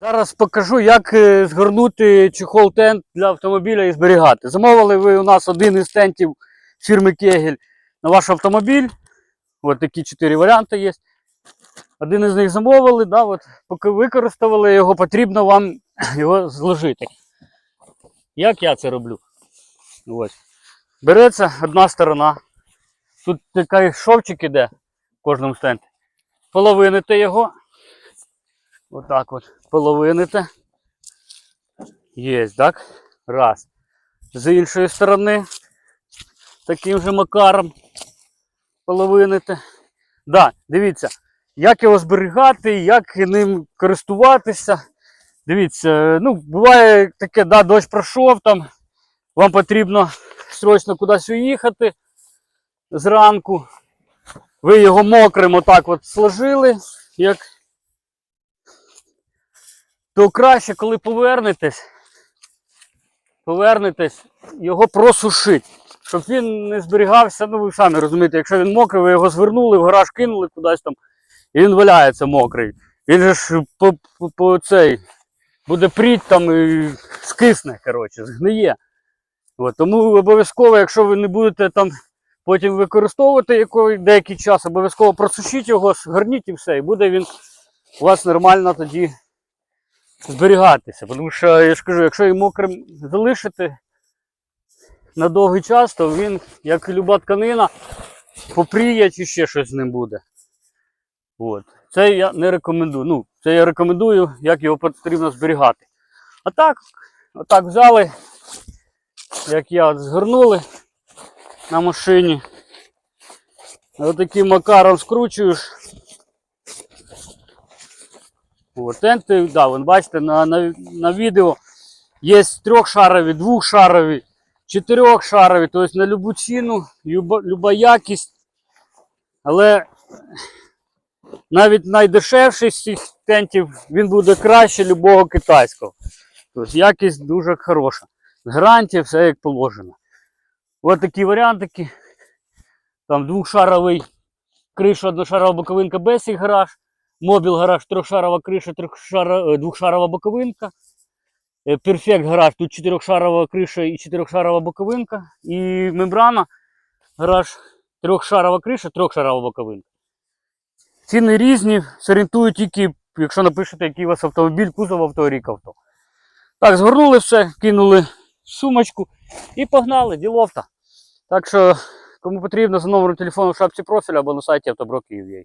Зараз покажу, як е, згорнути чехол тент для автомобіля і зберігати. Замовили ви у нас один із тентів фірми Кегель на ваш автомобіль. Ось такі чотири варіанти є. Один із них замовили, да, от, поки використовували його, потрібно вам його зложити. Як я це роблю? Ось. Береться одна сторона. Тут такий шовчик іде в кожному стенді. Половините його. Отак от. Половините. Є, так? Раз. З іншої сторони. Таким же макаром. Половините. Да, дивіться, як його зберігати, як ним користуватися. Дивіться, ну, буває таке, да, дощ пройшов там. Вам потрібно срочно кудись уїхати зранку. Ви його мокрим отак от сложили, як то краще, коли повернетесь, повернетесь, його просушить, щоб він не зберігався. Ну, ви самі розумієте, якщо він мокрий, ви його звернули, в гараж кинули кудись там, і він валяється мокрий. Він же ж по, по, по цей буде пріть там і скисне, коротше, згниє. От, тому обов'язково, якщо ви не будете там потім використовувати який, деякий час, обов'язково просушіть його, згорніть і все, і буде він у вас нормально тоді зберігатися. Тому що я ж кажу, якщо її мокрим залишити на довгий час, то він, як і люба тканина, попріє чи ще щось з ним буде. От. Це я не рекомендую. Ну, це я рекомендую, як його потрібно зберігати. А так, отак взяли, як я згорнули на машині. Отаким макаром скручуєш. Тенти, да, вон бачите, на, на, на відео є трьохшарові, двохшарові, чотирьохшарові, тобто на любу ціну, люба, люба якість. Але навіть найдешевший з цих тентів він буде краще любого китайського. Тобто якість дуже хороша. Гарантія, все як положено. Ось такі варіантики. Там двохшаровий криша, одношарова боковинка без гараж. Мобіл гараж, трьохшарова криша, трьохшара, е, двохшарова боковинка. Е, Перфект гараж, тут чотирьохшарова криша і чотирьохшарова боковинка. І мембрана гараж, трьохшарова криша, трьохшарова боковинка. Ціни різні, зорієнтують тільки, якщо напишете, який у вас автомобіль, кузов авто, рік авто. Так, згорнули все, кинули в сумочку і погнали, діловта. Так що, кому потрібно, за номером телефону в шапці профіля або на сайті автобро Київ.